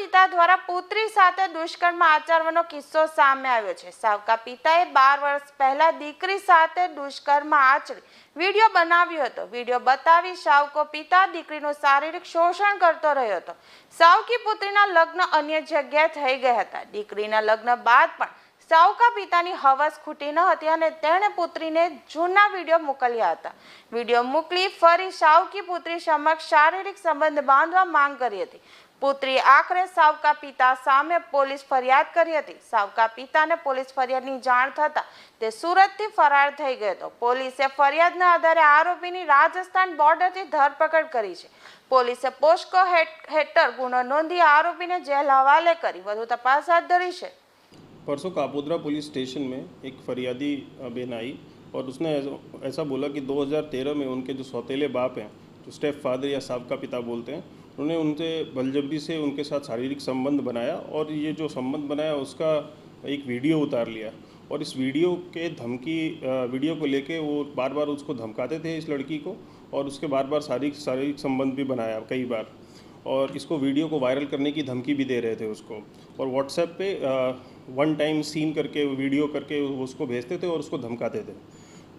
પિતા દ્વારા પુત્રી સાથે દુષ્કર્મ આચરવાનો કિસ્સો સામે આવ્યો છે સાવકા પિતાએ બાર વર્ષ પહેલા દીકરી સાથે દુષ્કર્મ આચરી વિડીયો બનાવ્યો હતો વિડીયો બતાવી સાવકો પિતા દીકરીનું શારીરિક શોષણ કરતો રહ્યો હતો સાવકી પુત્રીના લગ્ન અન્ય જગ્યાએ થઈ ગયા હતા દીકરીના લગ્ન બાદ પણ સાવકા પિતાની હવસ ખૂટી ન હતી અને તેણે પુત્રીને જૂના વિડીયો મોકલ્યા હતા વિડીયો મોકલી ફરી સાવકી પુત્રી સમક્ષ શારીરિક સંબંધ બાંધવા માંગ કરી હતી पुत्री आकरे सावका पिता साम्य पुलिस ફરિયાદ કરી હતી सावका પિતાને પોલીસ ફરિયાદની જાણ થતા તે સુરત થી ફરાર થઈ ગયો તો પોલીસે ફરિયાદના આધારે આરોપીની રાજસ્થાન બોર્ડર થી ધરપકડ કરી છે પોલીસે પોષ્ક હેટર ગુનો નોંધી આરોપીને જેલ હવાલે કરી વધુ તફાસલ દરી છે પરસુ કાપુદ્રા પોલીસ સ્ટેશન મે એક ફરિયાદી અભે નાઈ ઓર ઉસને એસા બોલા કે 2013 મે ઉનકે જો સોતેલે બાપ હે તો સ્ટેપ ફાધર يا सावका પિતા બોલતે હે उन्होंने उनसे बलजबरी से उनके साथ शारीरिक संबंध बनाया और ये जो संबंध बनाया उसका एक वीडियो उतार लिया और इस वीडियो के धमकी वीडियो को लेके वो बार बार उसको धमकाते थे इस लड़की को और उसके बार बार शारीरिक शारीरिक संबंध भी बनाया कई बार और इसको वीडियो को वायरल करने की धमकी भी दे रहे थे उसको और व्हाट्सएप पे वन टाइम सीन करके वीडियो करके उसको भेजते थे और उसको धमकाते थे